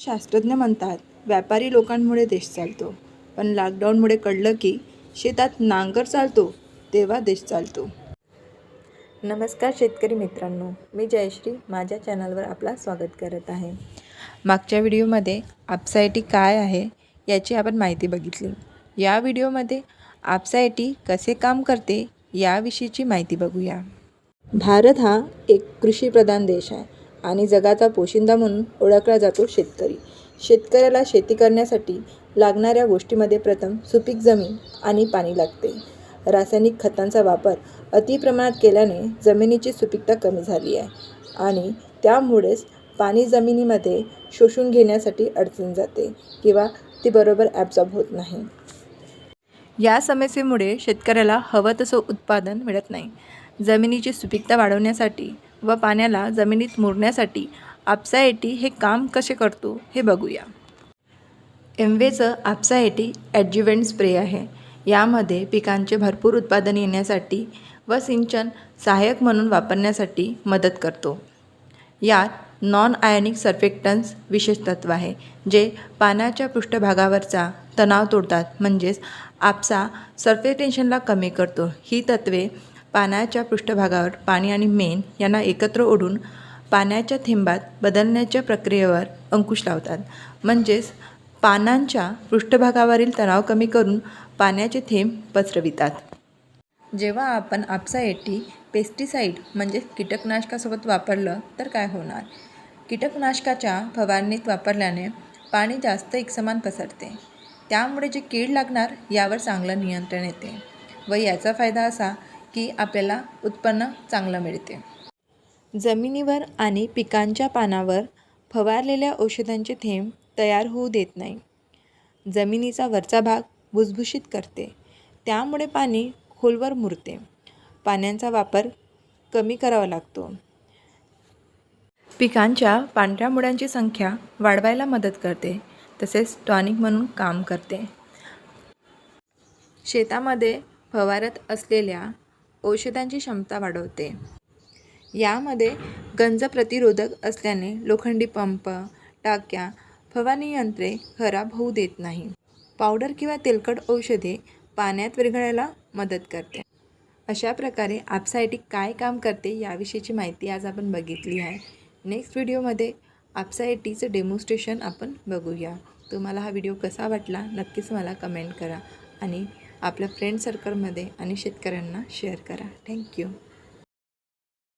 शास्त्रज्ञ म्हणतात व्यापारी लोकांमुळे देश चालतो. पण लॉकडाऊनमुळे कळलं की शेतात नांगर चालतो तेव्हा देश चालतो. नमस्कार शेतकरी मित्रांनो मी जयश्री माझ्या चॅनलवर आपला स्वागत करत आहे. मागच्या व्हिडिओमध्ये आपसायटी काय आहे याची आपण माहिती बघितली. या व्हिडिओमध्ये आपसायटी कसे काम करते याविषयीची माहिती बघूया. भारत हा एक कृषीप्रधान देश आहे. आणि जगाचा पोशिंदा म्हणून ओळखला जातो शेतकरी. शेतकऱ्याला शेती करण्यासाठी लागणाऱ्या गोष्टीमध्ये प्रथम सुपीक जमीन आणि पाणी लागते. रासायनिक खतांचा वापर अतिप्रमाणात केल्याने जमिनीची सुपीकता कमी झाली आहे आणि त्यामुळेच पाणी जमिनीमध्ये शोषून घेण्यासाठी अडचण जाते किंवा ती बरोबर ॲब्झॉर्ब होत नाही. या समस्येमुळे शेतकऱ्याला हवं तसं उत्पादन मिळत नाही. जमिनीची सुपीकता वाढवण्यासाठी व पाण्याला जमिनीत मुरण्यासाठी आपसाएटी हे काम कसे करतो हे बघूया. एमवेचं आपसाएटी ॲड्ज्युवेंट स्प्रे आहे. यामध्ये पिकांचे भरपूर उत्पादन येण्यासाठी व सिंचन सहाय्यक म्हणून वापरण्यासाठी मदत करतो. यात नॉन आयनिक सर्फेक्टन्स विशेष तत्व आहे जे पाण्याच्या पृष्ठभागावरचा तणाव तोडतात म्हणजेच आपसा सर्फेटेन्शनला कमी करतो. ही तत्वे पाण्याच्या पृष्ठभागावर पाणी आणि मेण यांना एकत्र ओढून पाण्याच्या थेंबात बदलण्याच्या प्रक्रियेवर अंकुश लावतात. म्हणजेच पानांच्या पृष्ठभागावरील तणाव कमी करून पाण्याचे थेंब पसरवितात. जेव्हा आपण आपसा एटी पेस्टिसाईड म्हणजे कीटकनाशकासोबत वापरलं तर काय होणार? कीटकनाशकाच्या फवारणीत वापरल्याने पाणी जास्त एकसमान पसरते. त्यामुळे जे कीड लागणार यावर चांगलं नियंत्रण येते व याचा फायदा असा की आपल्याला उत्पन्न चांगलं मिळते. जमिनीवर आणि पिकांच्या पानावर फवारलेल्या औषधांचे थेंब तयार होऊ देत नाही. जमिनीचा वरचा भाग भुसभुशीत करते. त्यामुळे पाणी खोलवर मुरते. पाण्याचा वापर कमी करावा लागतो. पिकांच्या पांढऱ्या मुळ्यांची संख्या वाढवायला मदत करते तसेच टॉनिक म्हणून काम करते. शेतामध्ये फवारत असलेल्या औषधांची क्षमता वाढवते. यामध्ये गंज प्रतिरोधक असल्याने लोखंडी पंप टाक्या फवारणी यंत्रे खराब होऊ देत नाही. पावडर किंवा तेलकट औषधे पाण्यात विरघळायला मदत करते. अशा प्रकारे आपसायटिक काय काम करते याविषयीची माहिती आज आपण बघितली आहे. नेक्स्ट व्हिडिओमध्ये आपसायटीचं डेमॉन्स्ट्रेशन आपण बघूया. तुम्हाला हा व्हिडिओ कसा वाटला नक्कीच मला कमेंट करा आणि आपल्या फ्रेंड सर्कलमध्ये आणि शेतकऱ्यांना शेअर करा. थँक्यू